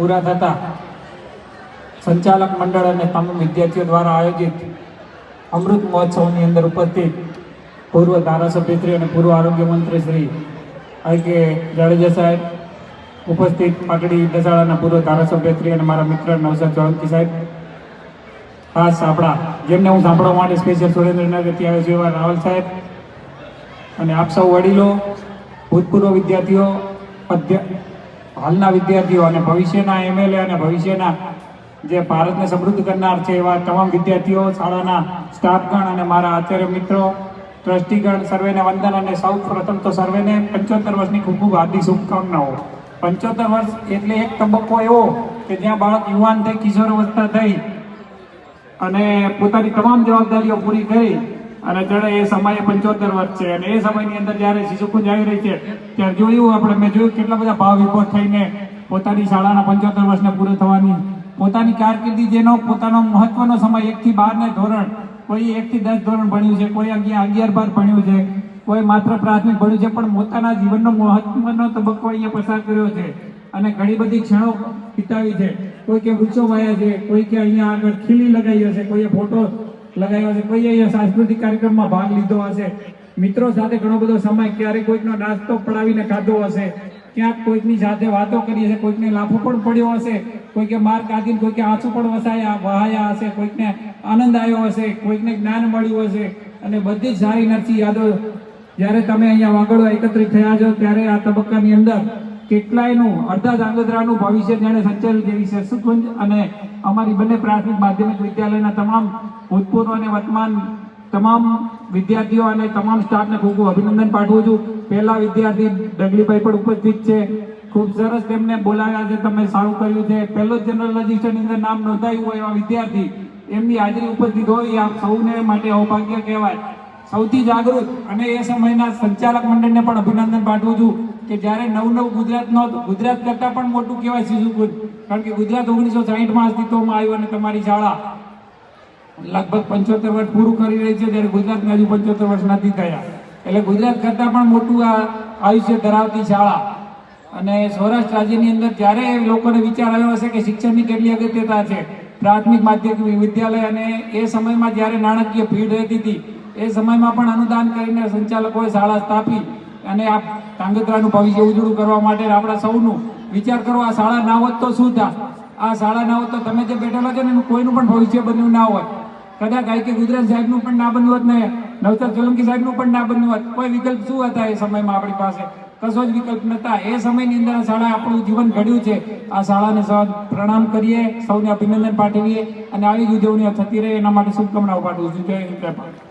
પૂરા થતા સંચાલક મંડળ અને તમામ વિદ્યાર્થીઓ દ્વારા આયોજિત અમૃત મહોત્સવની અંદર ઉપસ્થિત પૂર્વ ધારાસભ્યશ્રી અને પૂર્વ આરોગ્ય મંત્રી શ્રી આઈ કે જાડેજા સાહેબ, ઉપસ્થિત પાટડી દસાડાના પૂર્વ ધારાસભ્યશ્રી અને મારા મિત્ર નવસર સોલંકી સાહેબ. ખાસ આપણા, જેમને હું સાંભળવા માટે સ્પેશિયલ સુરેન્દ્રનગરથી આવ્યો છું એવા રાવલ સાહેબ અને આપ સૌ વડીલો, ભૂતપૂર્વ વિદ્યાર્થીઓ, અધ્ય હાલના વિદ્યાર્થીઓ અને ભવિષ્યના એમએલએ અને ભવિષ્યના જે ભારતને સમૃદ્ધ કરનાર છે એવા તમામ વિદ્યાર્થીઓ, શાળાના સ્ટાફગણ અને મારા આચાર્ય મિત્રો, ટ્રસ્ટીગણ, સર્વેને વંદન અને સૌ પ્રથમ તો સર્વેને પંચોતેર વર્ષની ખૂબ ખૂબ હાર્દિક શુભકામનાઓ. પંચોતેર વર્ષ એટલે એક તબક્કો એવો કે જ્યાં બાળક યુવાન થઈ કિશોર અવસ્થા થઈ અને પોતાની તમામ જવાબદારીઓ પૂરી કરી અને ચડે એ સમયે પંચોતેર વર્ષ છે. અને એ સમયની અંદર જ્યારે શિશુકુંજ આવી રહી છે, ત્યારે જોયું આપણે, મેં જોયું કેટલા બધા ભાવ વિભોર થઈને પોતાની શાળાના પંચોતેર વર્ષને પૂરો થવાની. પોતાની કારકિર્દી જેનો, પોતાનો મહત્વનો સમય એકથી બારને ધોરણ, કોઈ એકથી દસ ધોરણ ભણ્યું છે, કોઈ અગિયાર અગિયાર બાર ભણ્યું છે, કોઈ માત્ર પ્રાથમિક ભણ્યું છે, પણ પોતાના જીવનનો મહત્વનો તબક્કો અહીંયા પસાર કર્યો છે. અને ઘણી બધી ક્ષણો વિતાવી છે. કોઈ કે વૃક્ષો વાયા છે, કોઈ કે અહીંયા આગળ ખીલી લગાવી હશે, કોઈએ ફોટો લગાવ્યો કોઈ અહીંયા સાંસ્કૃતિક કાર્યક્રમમાં ભાગ લીધો હશે? મિત્રો સાથે ઘણો બધો સમય ક્યારેક કોઈકનો નાસ્તો પડાવીને ખાધો હશે? ક્યાંક કોઈકની સાથે વાતો કરી હશે કોઈકને લાફો પણ પડ્યો હશે? કોઈકે માર કાઢીને કોઈકે આંસુ પણ વસાયા, વહાયા હશે? કોઈકને આનંદ આવ્યો હશે? કોઈકને જ્ઞાન મળ્યું હશે? અને બધી જ સારી નરસી યાદો જ્યારે તમે અહીંયા વાગડો એકત્રિત થયા છો, ત્યારે આ તબક્કાની અંદર કેટલાયનું અડધા ધાંગધ્રાનું ભવિષ્ય જેણે સંચાલિત જેવી છે. સુકુંજ અને અમારી બંને પ્રાથમિક માધ્યમિક વિદ્યાલયના તમામ ભૂતપૂર્વ અને વર્તમાન તમામ વિદ્યાર્થીઓ અને તમામ સ્ટાફને ખૂબ ખૂબ અભિનંદન પાઠવું છું. પહેલા વિદ્યાર્થી ડગલીભાઈ પણ ઉપસ્થિત છે. ખૂબ સરસ તેમને બોલાવ્યા છે. તમે સારું કર્યું છે. પહેલો જનરલ રજિસ્ટરની અંદર નામ નોંધાયું હોય એવા વિદ્યાર્થી. એમની હાજરી ઉપસ્થિત હોય આ સૌને માટે અભાગ્ય કહેવાય. સૌથી જાગૃત અને એ સમયના સંચાલક મંડળને પણ અભિનંદન પાઠવું છું. કે જ્યારે નવ નવ નહોતું ગુજરાત કરતાં પણ મોટું કહેવાય શિશુકુંજ. કારણ કે ગુજરાત ઓગણીસો સાહીઠમાં અસ્તિત્વમાં આવ્યું અને તમારી શાળા લગભગ પંચોતેર વર્ષ પૂરું કરી રહી છે, ત્યારે ગુજરાતને હજુ પંચોતેર વર્ષ નથી થયા. એટલે ગુજરાત કરતાં પણ મોટું આ આયુષ્ય ધરાવતી શાળા. અને સૌરાષ્ટ્ર રાજ્યની અંદર જ્યારે લોકોને વિચાર આવ્યો હશે કે શિક્ષણની કેટલી અગત્યતા છે, પ્રાથમિક માધ્યમિક વિદ્યાલય અને એ સમયમાં જ્યારે નાણાકીય ભીડ રહેતી હતી, એ સમયમાં પણ અનુદાન કરીને સંચાલકોએ શાળા સ્થાપી. અને આ ધાંગધ્રાનું ભવિષ્ય ઉજળું કરવા માટે આપણા સૌનું વિચાર કરો, આ શાળા ના હોત તો શું થાય આ શાળા ના હોત તો તમે જે બેઠેલા છો ને એનું કોઈનું પણ ભવિષ્ય બન્યું ના હોત. કદાચ આઈ કે ગુજરાત સાહેબનું પણ ના બન્યું હોત ને નવતર સોલંકી સાહેબનું પણ ના બન્યું હોત. કોઈ વિકલ્પ શું હતા એ સમયમાં આપણી પાસે? કશો જ વિકલ્પ નતા. એ સમયની અંદર આ શાળા આપણું જીવન ઘડ્યું છે. આ શાળાને સૌ પ્રણામ કરીએ, સૌને અભિનંદન પાઠવીએ અને આવી જ ઉજવણીઓ થતી રહે. એના માટે શુભકામનાઓ પાઠવું છું. જય